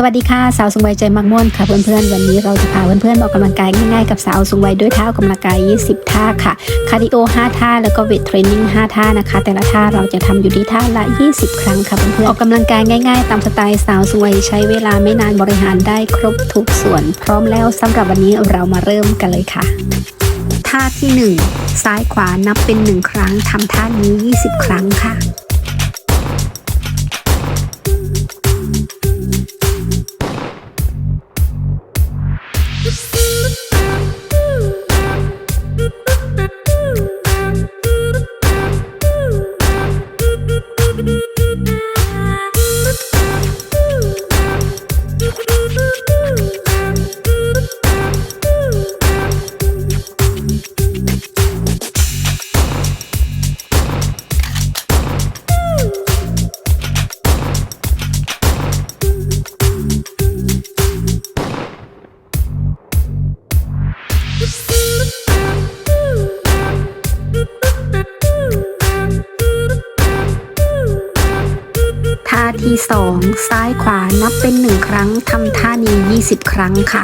สวัสดีค่ะสาวสูงวัยใจมักม่วนค่ะเพื่อนๆวันนี้เราจะพาเพื่อนๆออกกำลังกายง่ายๆกับสาวสูงวัยด้วยท่าออกกำลังกาย 20 ท่าค่ะคาร์ดิโอ 5 ท่าแล้วก็เวทเทรนนิ่ง 5 ท่านะคะ แต่ละท่าเราจะทำอยู่ที่ท่าละ 20 ครั้งค่ะเพื่อนๆออกกำลังกายง่ายๆ ตามสไตล์สาวสูงวัยใช้เวลาไม่นานบริหารได้ครบทุกส่วน พร้อมแล้วสำหรับวันนี้เรามาเริ่มกันเลยค่ะ ท่าที่ 1 ซ้ายขวานับเป็น 1 ครั้งทำท่านี้ 20 ครั้งค่ะ 2 ซ้ายขวานับเป็น 1 ครั้งทำท่านี้ 20 ครั้งค่ะ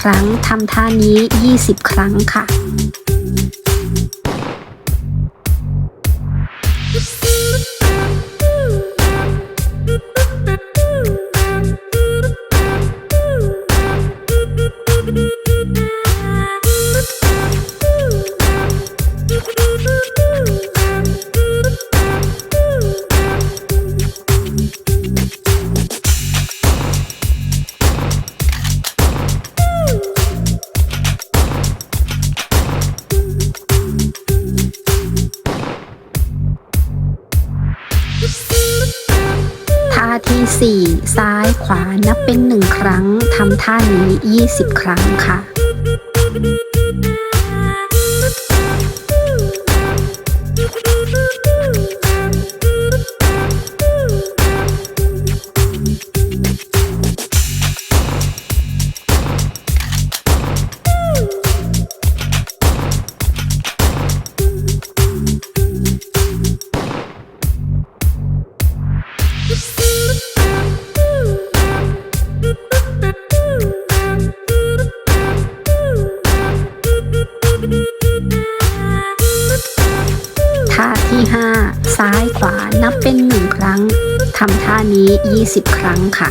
ครั้งทำท่านี้ 20 ครั้งค่ะ 4 ซ้ายขวานับเป็น 1 ครั้งทำท่านี้ 20 ครั้งค่ะ ซ้ายขวานับเป็น 1 ครั้งทำท่านี้ 20 ครั้งค่ะ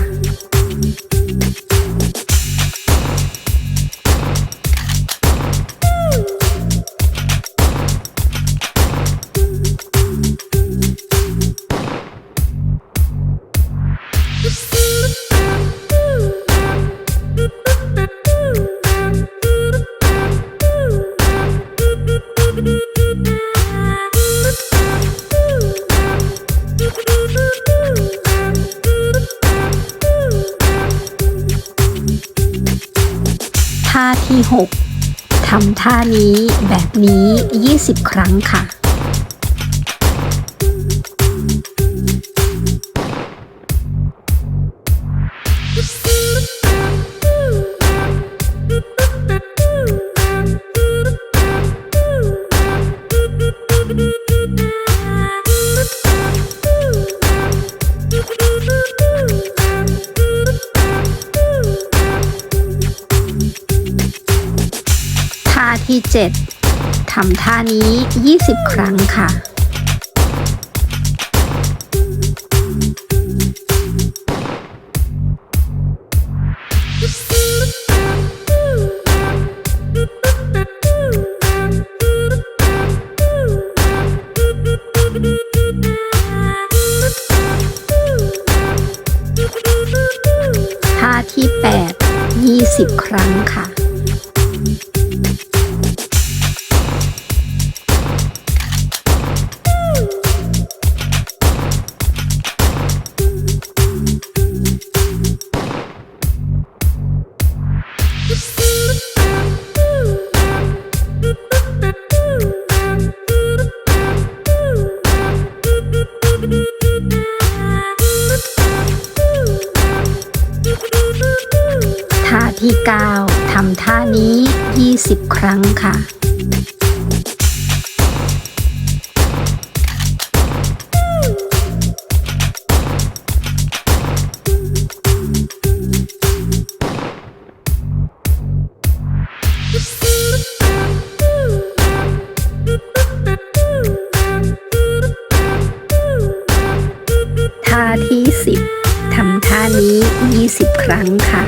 ท่า ที่ 6ทำท่านี้แบบนี้ 20 ครั้งค่ะ ที่ 7ทำท่านี้ 20 ครั้งค่ะ ท่าที่ 9ทำท่านี้ 20 ครั้งค่ะท่าที่ 10ทำท่านี้ 20 ครั้งค่ะ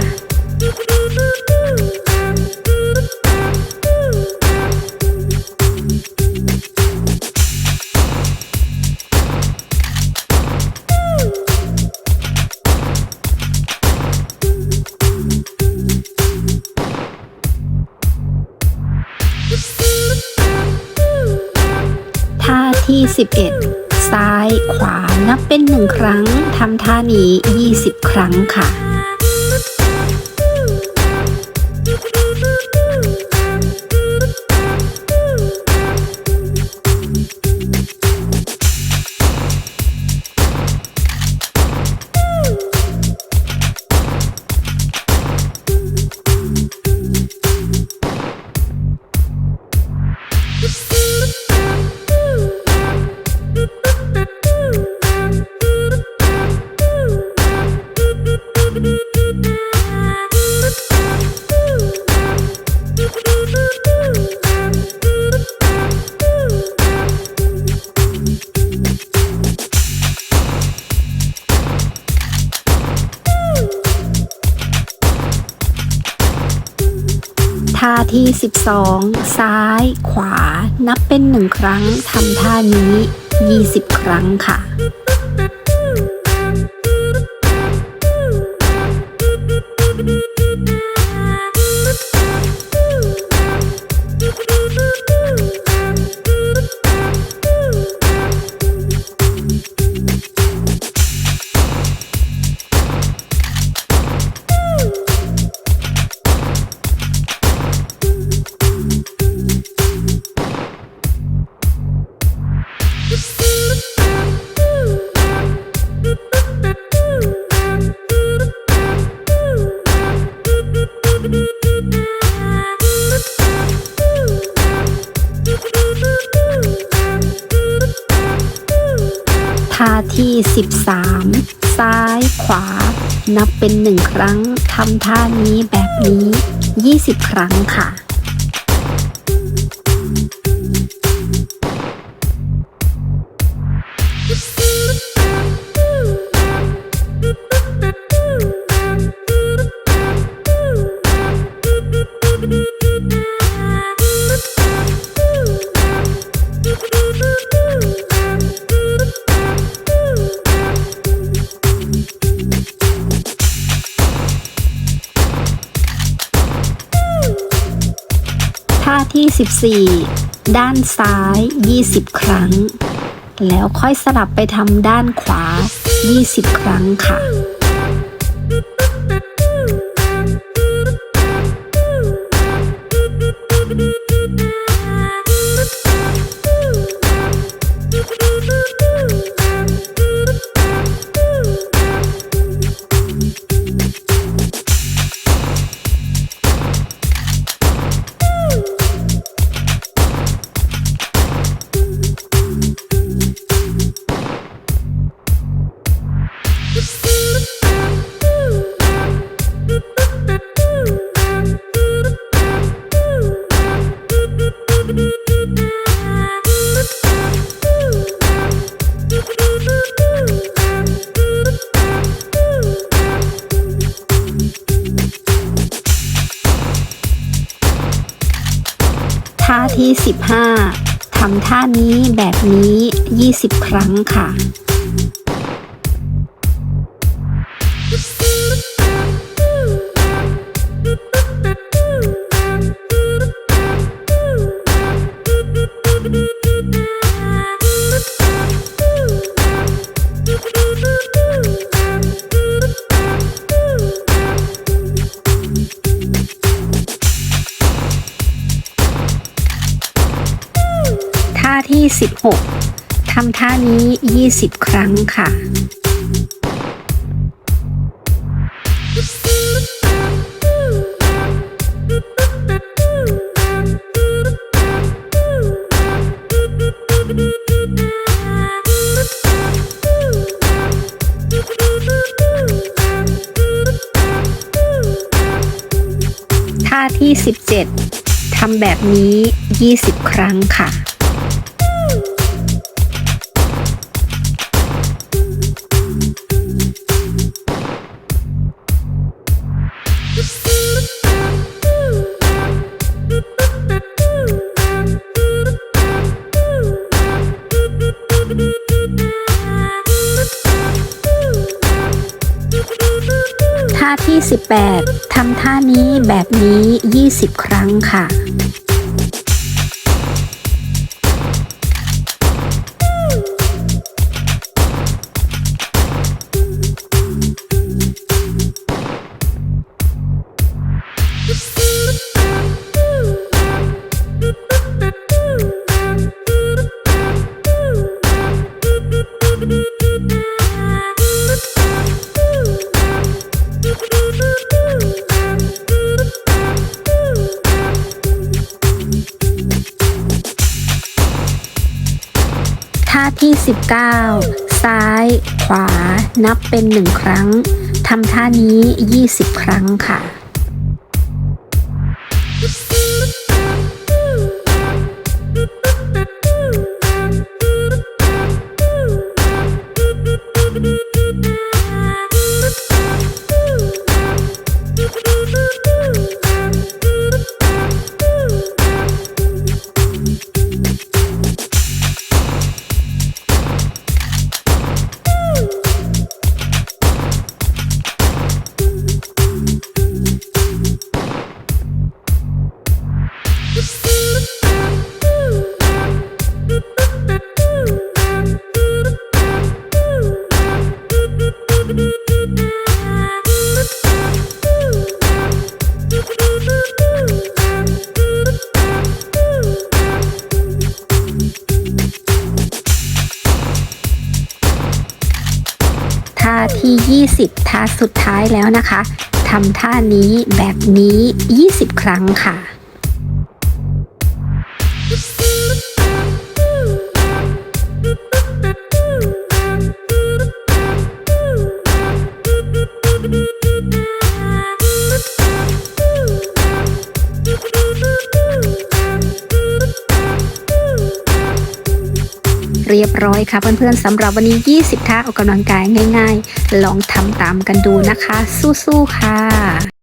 ท่าที่ 11 ซ้ายขวานับเป็นหนึ่งครั้งทำท่านี้ 20 ครั้งค่ะ ท่าที่ 12 ซ้าย ขวา นับเป็นหนึ่งครั้งทำท่านี้ 20 ครั้งค่ะ ที่ 13 ซ้ายขวา นับเป็นหนึ่งครั้งทำท่านี้แบบนี้ 20 ครั้งค่ะ 14 ด้านซ้าย 20 ครั้ง แล้วค่อยสลับไปทำด้านขวา 20 ครั้งค่ะ ท่าที่ 15ทำท่านี้แบบนี้ 20 ครั้งค่ะ 16ทำท่านี้ 20 ครั้งค่ะท่าที่ 17ทำแบบนี้ 20 ครั้งค่ะ ท่าที่ 18 ทำท่านี้แบบนี้ 20 ครั้งค่ะ ท่าที่ 19 ซ้าย ขวา นับเป็นหนึ่งครั้ง ทำท่านี้ 20 ครั้งค่ะ ท่าที่ 20 ท่าสุดท้ายแล้วนะคะทำท่านี้แบบนี้ 20 ครั้งค่ะ เรียบร้อยค่ะเพื่อนๆสำหรับวันนี้ 20 ท่าออกกำลังกายง่าย ๆ ลองทำตามกันดูนะคะ สู้ๆค่ะ